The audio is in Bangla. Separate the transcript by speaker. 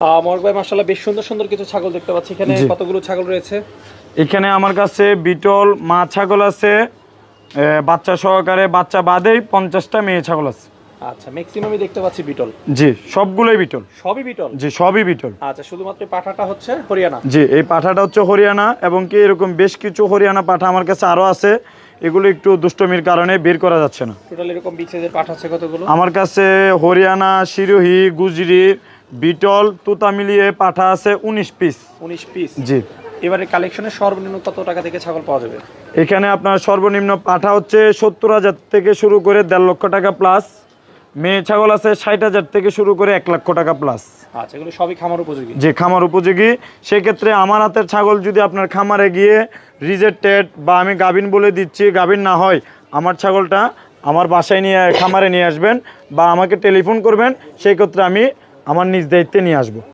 Speaker 1: মরক ভাই মাসাল্লাহ বেশ সুন্দর সুন্দর কিছু ছাগল দেখতে পাচ্ছি। এখানে কতগুলো ছাগল রয়েছে?
Speaker 2: এখানে আমার কাছে বিটল মা ছাগল আছে বাচ্চা সহকারে বাচ্চা বাদেই পঞ্চাশটা মেয়ে ছাগল আছে।
Speaker 1: আচ্ছা ম্যাক্সিমামই দেখতে পাচ্ছি বিটল।
Speaker 2: জি সবগুলোই বিটল।
Speaker 1: সবই বিটল?
Speaker 2: জি সবই বিটল।
Speaker 1: আচ্ছা শুধুমাত্র পাঠাটা হচ্ছে হরিয়ানা?
Speaker 2: জি এই পাঠাটা হচ্ছে হরিয়ানা এবং কি এরকম বেশ কিছু হরিয়ানা পাঠা আমার কাছে আরও আছে। এগুলো একটু দুষ্টমির কারণে বের করা যাচ্ছে না।
Speaker 1: টোটাল এরকম বিচেজের পাঠা আছে কতগুলো?
Speaker 2: আমার কাছে হরিয়ানা সিরোহি গুজরি বিটল তুতা মিলিয়ে পাঠা আছে উনিশ পিস
Speaker 1: উনিশ পিস
Speaker 2: জি।
Speaker 1: এবারে কালেকশনের সর্বনিম্ন কত টাকা থেকে ছাগল পাওয়া যাবে?
Speaker 2: এখানে আপনার সর্বনিম্ন পাঠা হচ্ছে সত্তর হাজার থেকে শুরু করে দেড় লক্ষ টাকা প্লাস মেয়ে ছাগল আছে ষাট হাজার থেকে শুরু করে এক লক্ষ টাকা প্লাস
Speaker 1: আচ্ছা এগুলো সবই খামার উপযোগী?
Speaker 2: যে খামার উপযোগী। সেক্ষেত্রে আমার হাতের ছাগল যদি আপনার খামারে গিয়ে রিজেক্টেড বা আমি গাভিন বলে দিচ্ছি গাভিন না হয় আমার ছাগলটা আমার বাসায় নিয়ে খামারে নিয়ে আসবেন বা আমাকে টেলিফোন করবেন সেই ক্ষেত্রে আমি আমার নিজ দায়িত্বে নিয়ে আসব।